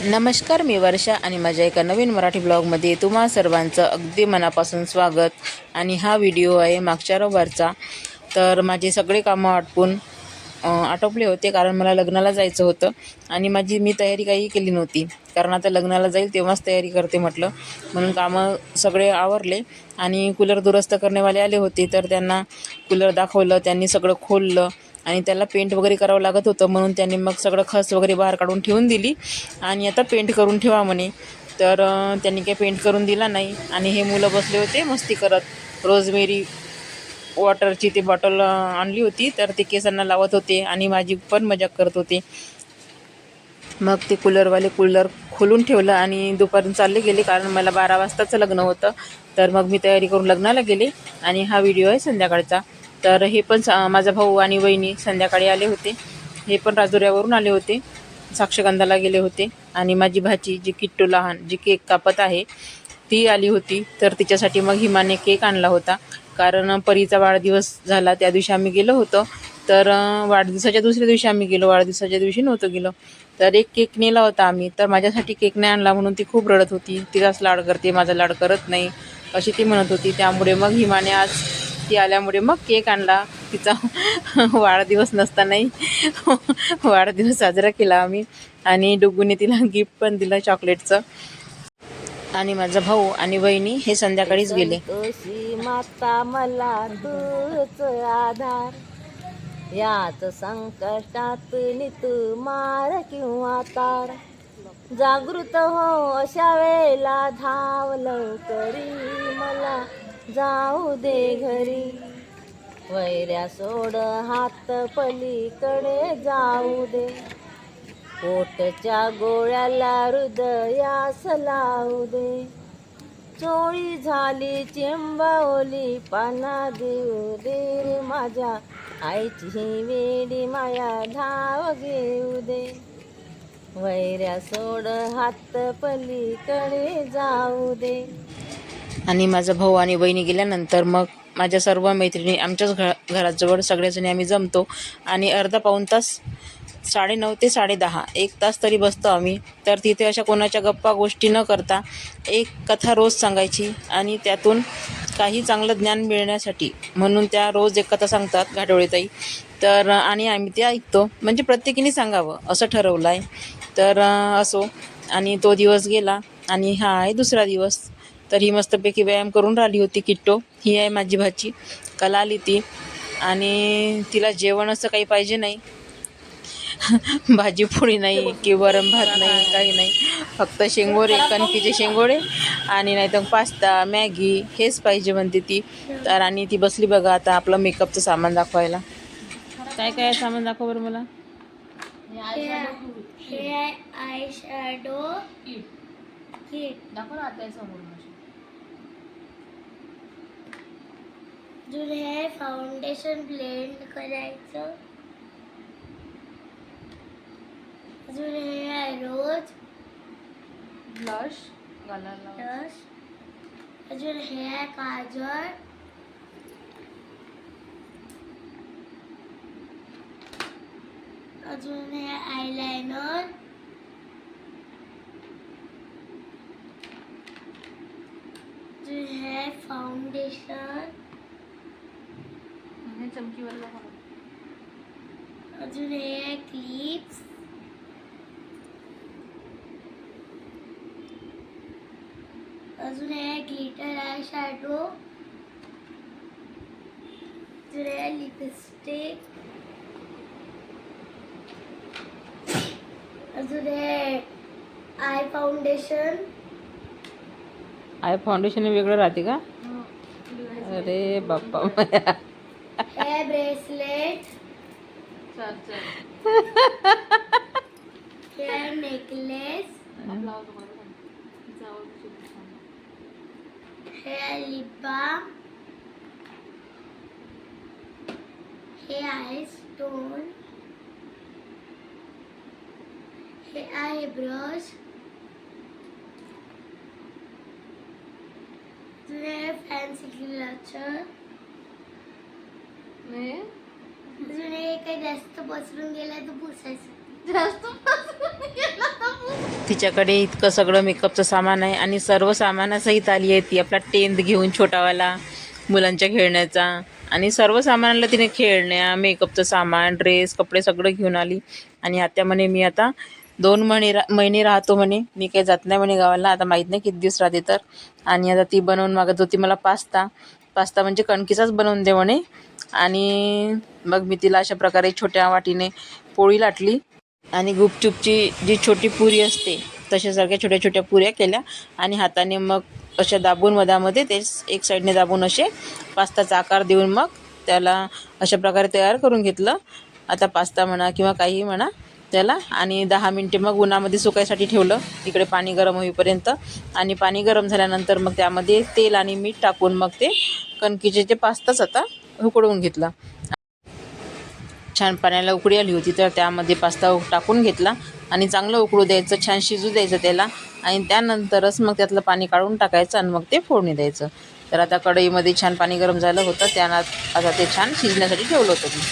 नमस्कार मी वर्षा आणि माझ्या एका नवीन मराठी ब्लॉगमध्ये तुम्हा सर्वांचं अगदी मनापासून स्वागत. आणि हा व्हिडिओ आहे मागच्या रविवारचा. तर माझे सगळे कामं आटपून आटोपले होते कारण मला लग्नाला जायचं होतं. आणि माझी मी तयारी काही केली नव्हती. कारण आता लग्नाला जाईल तेव्हाच तयारी करते म्हटलं. म्हणून कामं सगळे आवरले आणि कूलर दुरुस्त करणेवाले आले होते. तर त्यांना कूलर दाखवलं त्यांनी सगळं खोललं. आणि त्याला पेंट वगैरे करावं लागत होतं म्हणून त्यांनी मग सगळं खस वगैरे बाहेर काढून ठेवून दिली. आणि आता पेंट करून ठेवा म्हणे. तर त्यांनी काही पेंट करून दिला नाही. आणि हे मुलं बसले होते मस्ती करत. रोजमेरी वॉटरची ती बॉटल आणली होती. तर ते केसांना लावत होते आणि माझी पण मजाक करत होते. मग ते कूलरवाले कूलर खोलून ठेवलं आणि दुपारून चालले गेले कारण मला बारा वाजताचं लग्न होतं. तर मग मी तयारी करून लग्नाला गेले. आणि हा व्हिडिओ आहे संध्याकाळचा. तर हे पण सा- माझा भाऊ आणि वहिनी संध्याकाळी आले होते. हे पण राजुऱ्यावरून आले होते. साक्षगंधाला गेले होते. आणि माझी भाची जी किट्टू लहान जी केक कापत आहे ती आली होती. तर तिच्यासाठी मग हिमाने केक आणला होता. कारण परीचा वाढदिवस झाला त्या दिवशी आम्ही गेलो होतो. तर वाढदिवसाच्या दुसऱ्या दिवशी आम्ही गेलो. वाढदिवसाच्या दिवशी नव्हतं गेलो. तर एक केक नेला होता आम्ही. तर माझ्यासाठी केक नाही आणला म्हणून ती खूप रडत होती. तिचाच लाड करते माझा लाड करत नाही अशी ती म्हणत होती. त्यामुळे मग हिमाने आज ती आल्यामुळे मग केक आणला. तिचा वाढदिवस नसतानाही वाढदिवस साजरा केला आम्ही. आणि डुगूने तिला गिफ्ट पण दिलं चॉकलेटचं आणि माझा भाऊ आणि बहिणी हे संध्याकाळीच गेले. माता मला तूच आधार. याच संकटात तू मार किंवा तार. जागृत हो अशा वेळेला धाव लवकरी मला. जाऊ दे घरी. वैऱ्या सोड हात पलीकडे जाऊ दे. पोटच्या गोळ्याला हृदयास लावू दे. चोळी झाली चिंबवली पाना देऊ दे रे माझ्या. आईची ही वेडी माया धाव घेऊ दे. वैऱ्या सोड हात पलीकडे जाऊ दे. आणि माझा भाऊ आणि बहिणी गेल्यानंतर मग माझ्या सर्व मैत्रिणी आमच्याच घ घराजवळ सगळ्याजणी आम्ही जमतो. आणि अर्धा पाऊण तास साडेनऊ ते साडेदहा एक तास तरी बसतो आम्ही. तर तिथे अशा कोणाच्या गप्पा गोष्टी न करता एक कथा रोज सांगायची आणि त्यातून काही चांगलं ज्ञान मिळण्यासाठी. म्हणून त्या रोज एक कथा सांगतात घाटोळीताई तर आणि आम्ही ते ऐकतो. म्हणजे प्रत्येकीने सांगावं असं ठरवलं आहे तर असो. आणि तो दिवस गेला आणि हा आहे दुसरा दिवस. तर ही मस्तपैकी व्यायाम करून राहिली होती किट्टो. ही आहे माझी भाची. कला आली ती. आणि तिला जेवण असं काही पाहिजे नाही. भाजी पोळी नाही की वरण भात नाही काही नाही. फक्त शेंगोळे कणकीचे शेंगोळे आणि नाही तर पास्ता मॅगी हेच पाहिजे म्हणते ती. तर आणि ती बसली बघा आता आपलं मेकअपचं सामान दाखवायला. काय काय आहे सामान दाखव बरं मला? हे आय शॅडो. दाखव ना आता समोर. अजून हे फाउंडेशन ब्लेंड करायचं. अजून हे आहे रोज ब्लश घालायला प्लस अजून हे आहे काजळ. अजून हे आयलायनर अजून हे फाउंडेशन चमकीवर अजून हे क्लिप्स अजून हे ग्लिटर आय शॅडो अजून हे लिपस्टिक अजून हे आय फाउंडेशन आय फाउंडेशन वेगळं राहते का? अरे बाप्पा हे ब्रेसलेट. हे नेकलेस हे लिप हे आहे स्टोन हे आहे ब्रश हे फॅन्सी क्लचर काही जास्त पसरून गेलं तर पुसायचं तिच्याकडे इतकं सगळं मेकअपचं सामान आहे आणि सर्व सामानासहित आली आहे ती आपला टेंथ घेऊन छोटावाला मुलांच्या खेळण्याचा. आणि सर्व सामानाला तिने खेळण्या मेकअपचं सामान ड्रेस कपडे सगळं घेऊन आली. आणि आत्या म्हणे मी आता दोन महिने रा महिने राहतो म्हणे. मी काही जात नाही म्हणे गावाला. आता माहीत नाही किती दिवस राहते तर. आणि आता ती बनवून मागत होती मला पास्ता. पास्ता म्हणजे कणकीचाच बनवून दे म्हणे. आणि मग मी तिला अशा प्रकारे छोट्या वाटीने पोळी लाटली. आणि गुपचूपची जी छोटी पुरी असते तशासारख्या छोट्या छोट्या पुऱ्या केल्या. आणि हाताने मग अशा दाबून मधामध्ये ते एक साईडने दाबून असे पास्ताचा आकार देऊन मग त्याला अशा प्रकारे तयार करून घेतलं. आता पास्ता म्हणा किंवा काहीही म्हणा त्याला. आणि दहा मिनटे मग उन्हामध्ये सुकायसाठी ठेवलं. इकडे पाणी गरम होईपर्यंत. आणि पाणी गरम झाल्यानंतर मग त्यामध्ये तेल आणि मीठ टाकून मग ते कणकीचे जे पास्ताच आता उकडवून घेतला. छान पाण्याला उकळी आली होती तर त्यामध्ये पास्ता टाकून घेतला आणि चांगलं उकडू द्यायचं छान शिजू द्यायचं त्याला आणि त्यानंतरच मग त्यातलं पाणी काढून टाकायचं आणि मग ते फोडणी द्यायचं. तर आता कढईमध्ये छान पाणी गरम झालं होतं त्यानं आता ते छान शिजण्यासाठी ठेवलं होतं मी.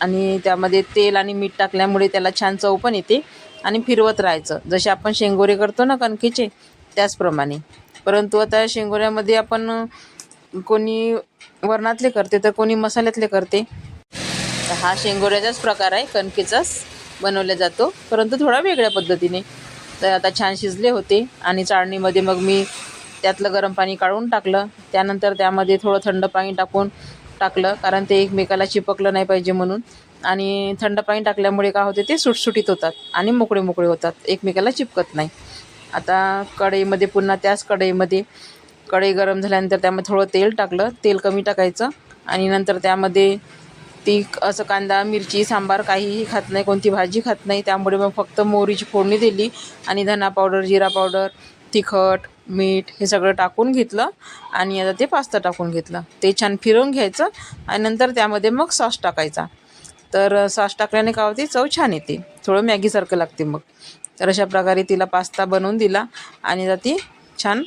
आणि त्यामध्ये तेल आणि मीठ टाकल्यामुळे त्याला छान चव पण येते आणि फिरवत राहायचं. जसे आपण शेंगोरे करतो ना कणकेचे त्याचप्रमाणे. परंतु आता शेंगोऱ्यामध्ये आपण कोणी वरणातले करते तर कोणी मसाल्यातले करते. तर हा शेंगोऱ्याचाच प्रकार आहे कणकेचाच बनवला जातो. परंतु थोडा वेगळ्या पद्धतीने. तर आता छान शिजले होते आणि चाळणीमध्ये मग मी त्यातलं गरम पाणी काढून टाकलं. त्यानंतर त्यामध्ये थोडं थंड पाणी टाकून टाकलं कारण ते एकमेकाला चिपकलं नाही पाहिजे म्हणून. आणि थंड पाणी टाकल्यामुळे काय होते ते सुटसुटीत होतात आणि मोकळे मोकळे होतात. एकमेकाला चिपकत नाही. आता कढईमध्ये पुन्हा त्याच कढईमध्ये कढई गरम झाल्यानंतर त्यामध्ये थोडं तेल टाकलं. तेल कमी टाकायचं. आणि नंतर त्यामध्ये ती असं कांदा मिरची सांबार काहीही खात नाही कोणती भाजी खात नाही. त्यामुळे मग फक्त मोहरीची फोडणी दिली आणि धना पावडर जिरा पावडर तिखट मीठ हे सगळं टाकून घेतलं. आणि आता ते पास्ता टाकून घेतलं. ते छान फिरवून घ्यायचं आणि नंतर त्यामध्ये मग सॉस टाकायचा. तर सॉस टाकल्याने काय होते? चव छान येते. थोडं मॅगीसारखं लागते मग. तर अशा प्रकारे तिला पास्ता बनवून दिला आणि आता ती छान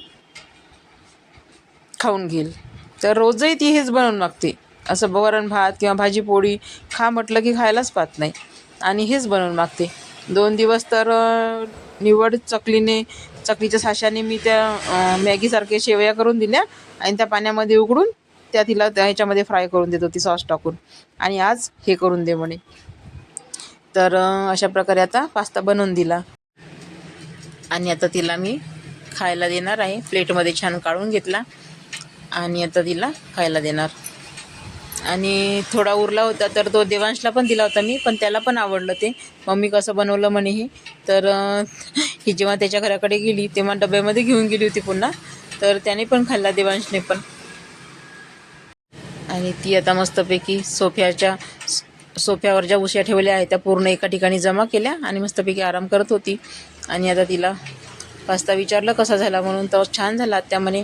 खाऊन घेईल. तर रोजही ती हेच बनवून मागते. असं वरण भात किंवा भाजी पोळी खा म्हटलं की खायलाच पाहत नाही. आणि हेच बनवून मागते. दोन दिवस तर निवड चकलीने चकलीच्या साशाने मी त्या मॅगीसारखे शेवया करून दिल्या आणि त्या पाण्यामध्ये उकडून त्या तिला त्या ह्याच्यामध्ये फ्राय करून देत होती सॉस टाकून. आणि आज हे करून दे म्हणे. तर अशा प्रकारे आता पास्ता बनवून दिला. आणि आता तिला मी खायला देणार आहे. प्लेटमध्ये छान काढून घेतला. आणि आता तिला खायला देणार. आणि थोडा उरला होता तर तो देवांशला पण दिला होता मी पण त्याला पण आवडलं ते. मम्मी कसं बनवलं म्हणे हे. तर ही जेव्हा त्याच्या घराकडे गेली तेव्हा डब्यामध्ये घेऊन गेली होती पुन्हा. तर त्याने पण खाल्ला देवांशने पण. आणि ती आता मस्तपैकी सोफ्याच्या सोफ्यावर ज्या उश्या ठेवल्या आहेत त्या पूर्ण एका ठिकाणी जमा केल्या आणि मस्तपैकी आराम करत होती. आणि आता तिला पास्ता विचारलं कसा झाला म्हणून तर छान झाला. त्या म्हणे